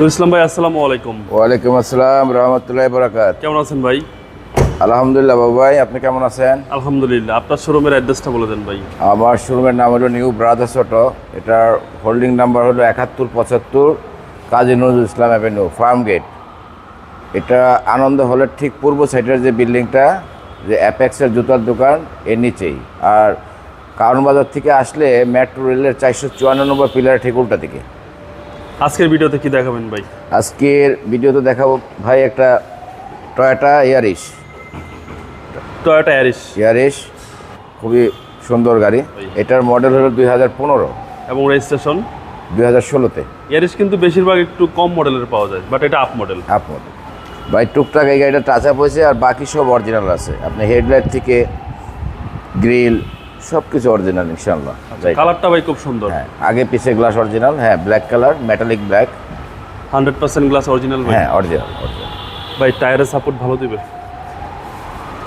তো ইসলাম ভাই আসসালামু আলাইকুম। ওয়ালাইকুম আসসালাম রহমতুল্লাহ বরাকাত কেমন আছেন ভাই? আলহামদুলিল্লাহ বাবু ভাই আপনি কেমন আছেন? আলহামদুলিল্লাহ আপনার শোরুমের অ্যাড্রেসটা বলে দেন ভাই। আমার শোরুমের নাম হলো নিউ ব্রাদার্স অটো এটার হোল্ডিং নাম্বার হলো একাত্তর পঁচাত্তর Kazi Nazrul Islam avenue farm gate এটা আনন্দ হলের ঠিক পূর্ব সাইডের যে বিল্ডিংটা যে অ্যাপেক্সের জুতার দোকান এর নিচেই। আর কারণ বাজার থেকে আসলে মেট্রো রেলের চারশো চুয়ান্ন নম্বর পিলারের ঠিক উল্টা দিকে। আজকের ভিডিওতে কি দেখাবেন ভাই? আজকের ভিডিওতে দেখাবো ভাই একটা টয়োটা ইয়ারিশ টয়োটা অ্যারিস ইয়ারিশ খুবই সুন্দর গাড়ি। এটার মডেল হলো দুই হাজার পনেরো। এবং রেজিস্ট্রেশন দুই হাজার ষোলোতে। অ্যারিস কিন্তু বেশিরভাগ একটু কম মডেলের পাওয়া যায় বাট এটা আপ মডেল আপ মডেল ভাই টুকটাক এই গাড়িটা টাচ আপ হয়েছে আর বাকি সব অরিজিনাল আছে। আপনি হেডলাইট থেকে গ্রিল সব কিছু অরিজিনাল ইনশাল্লাহ কালারটা ভাই খুব সুন্দর। হ্যাঁ আগে পিছে গ্লাস অরিজিনাল হ্যাঁ black colour metallic black hundred percent glass original হ্যাঁ অরিজিনাল অরিজিনাল ভাই টায়ারের সাপোর্ট ভালো দিবে।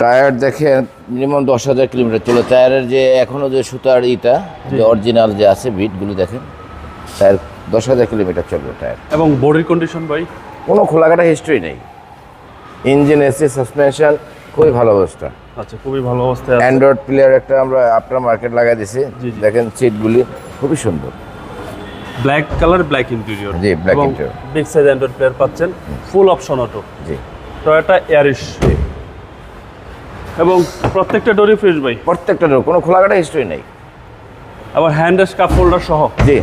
টায়ার দেখে মিনিমাম দশ হাজার কিলোমিটার চলে। টায়ারের যে এখনও যে সুতার ইটা যে অরিজিনাল যে আছে বিটগুলো দেখেন টায়ার দশ হাজার কিলোমিটার চলবে টায়ার এবং বডির কন্ডিশন ভাই? কোনো খোলাঘাটা হিস্ট্রি নেই। ইঞ্জিন এসি সাসপেনশন খুবই ভালো অবস্থা। আচ্ছা খুবই ভালো অবস্থা অ্যান্ড্রয়েড প্লেয়ার একটা আমরা আপনার মার্কেট লাগাই দিছি। দেখেন সিটগুলি খুবই সুন্দর। ব্ল্যাক কালার ব্ল্যাক ইন্টেরিয়র জি, black interior। Big size android player পাচ্ছেন। ফুল অপশন অটো জি। টয়োটা অ্যারিস এবং প্রত্যেকটা ডোরি ফ্রেশ ভাই। প্রত্যেকটা ডোর কোনো খোলা খোলাকাটা হিস্ট্রি নেই। আবার হ্যান্ড কাপ হোল্ডার সহ। জি।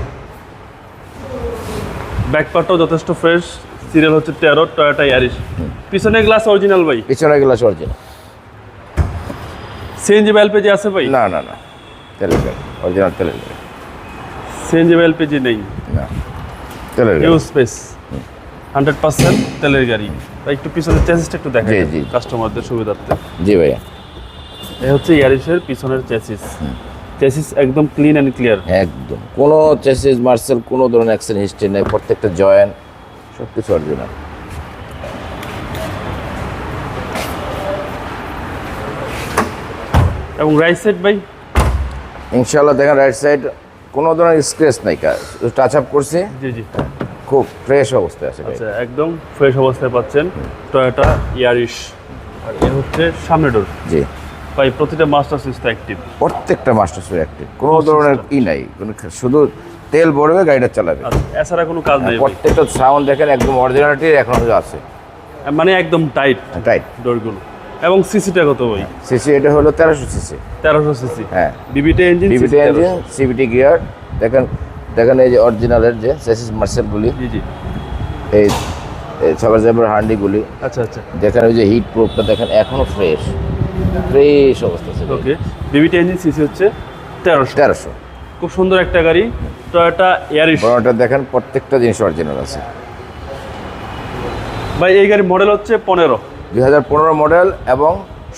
ব্যাক পার্টটাও যথেষ্ট ফ্রেশ সিরিয়াল হচ্ছে তেরো টয়োটা ইয়ারিস পিছনে গ্লাস অরিজিনাল ভাই। পিছনে গ্লাস অরিজিনাল সিএনজি বা এলপিজি আছে ভাই? না না না। তেলের গাড়ি অরিজিনাল তেলের গাড়ি সিএনজি বা এলপিজি নেই। না তেলের গাড়ি ইউজ স্পেস হান্ড্রেড পার্সেন্ট তেলের গাড়ি। তাই একটু পিছনের চেসিসটা একটু দেখা জি, জি। কাস্টমারদের সুবিধার্থে। জি ভাইয়া। এই হচ্ছে ইয়ারিসের পিছনের চেসিস চেসিস একদম ক্লিন অ্যান্ড ক্লিয়ার একদম। কোনো চেসিস মার্সেল কোনো ধরনের অ্যাক্সিডেন্ট হিস্ট্রি নেই। প্রত্যেকটা জয়েন্ট সব কিছু অরিজিনাল এবং রাইট সাইড ভাই? ইনশাল্লাহ দেখেন রাইট সাইড কোনো ধরনের স্ক্রেচ নাই টাচ আপ করছি। জি জি। খুব ফ্রেশ অবস্থায় আছে আচ্ছা একদম ফ্রেশ অবস্থায় পাচ্ছেন টয়োটা ইয়ারিশ আর এ হচ্ছে সামনে ডোর জি। ভাই প্রতিটা মাস্টার সুইচটা অ্যাক্টিভ প্রত্যেকটা মাস্টার সুইচ অ্যাক্টিভ কোনো ধরনের ই নাই। কোনো শুধু তেল ভরবে গাড়িটা চালাবে। আর এছাড়া কোনো কাজ নেই। প্রত্যেকটা সাউন্ড দেখেন একদম অরিজিনালিটি এখনও আছে। মানে একদম টাইট টাইট ডোরগুলো। এবং সিসিটা কত ভাই? সিসি এটা হলো তেরোশো সিসি তেরোশো সিসি হ্যাঁ। VVT engine DBT engine CVT gear দেখেন দেখেন এই যে অরিজিনালের যে সেসিস মার্সেলগুলি জি জি। এই সবার জাবের হান্ডিগুলি। আচ্ছা আচ্ছা। দেখেন ওই যে হিট প্রুফটা দেখেন এখনও ফ্রেশ ফ্রেশ অবস্থা আছে। ওকে বিবিটি ইঞ্জিন সিসি হচ্ছে তেরোশো। তেরোশো। খুব সুন্দর একটা গাড়ি টয়োটা ইয়ারিশ বড়টা দেখেন প্রত্যেকটা জিনিস অরিজিনাল আছে। ভাই এই গাড়ির মডেল হচ্ছে পনেরো। দুই মডেল এবং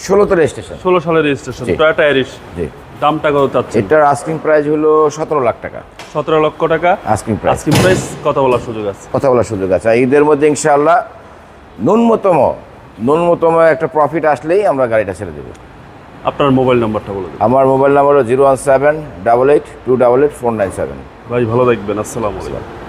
ষোলোতে রেজিস্ট্রেশন ষোলো সালের রেজিস্ট্রেশন। টয়োটা ইয়ারিশ জি। দামটা কত চাচ্ছে এটার আস্কিং প্রাইস হলো সতেরো লাখ টাকা। সতেরো লক্ষ টাকা। আস্কিং প্রাইস আজকে প্রাইস কত বলার সুযোগ আছে। কথা বলার সুযোগ আছে। ঈদের মধ্যে ইনশাআল্লাহ ন্যূনতম ন্যূনতম একটা প্রফিট আসলেই আমরা গাড়িটা ছেড়ে দেবো। আপনার মোবাইল নাম্বারটা বলে দেবেন। আমার মোবাইল নাম্বার হলো zero one seven double eight two double eight four nine seven. ভাই ভালো থাকবেন। আসসালামু আলাইকুম।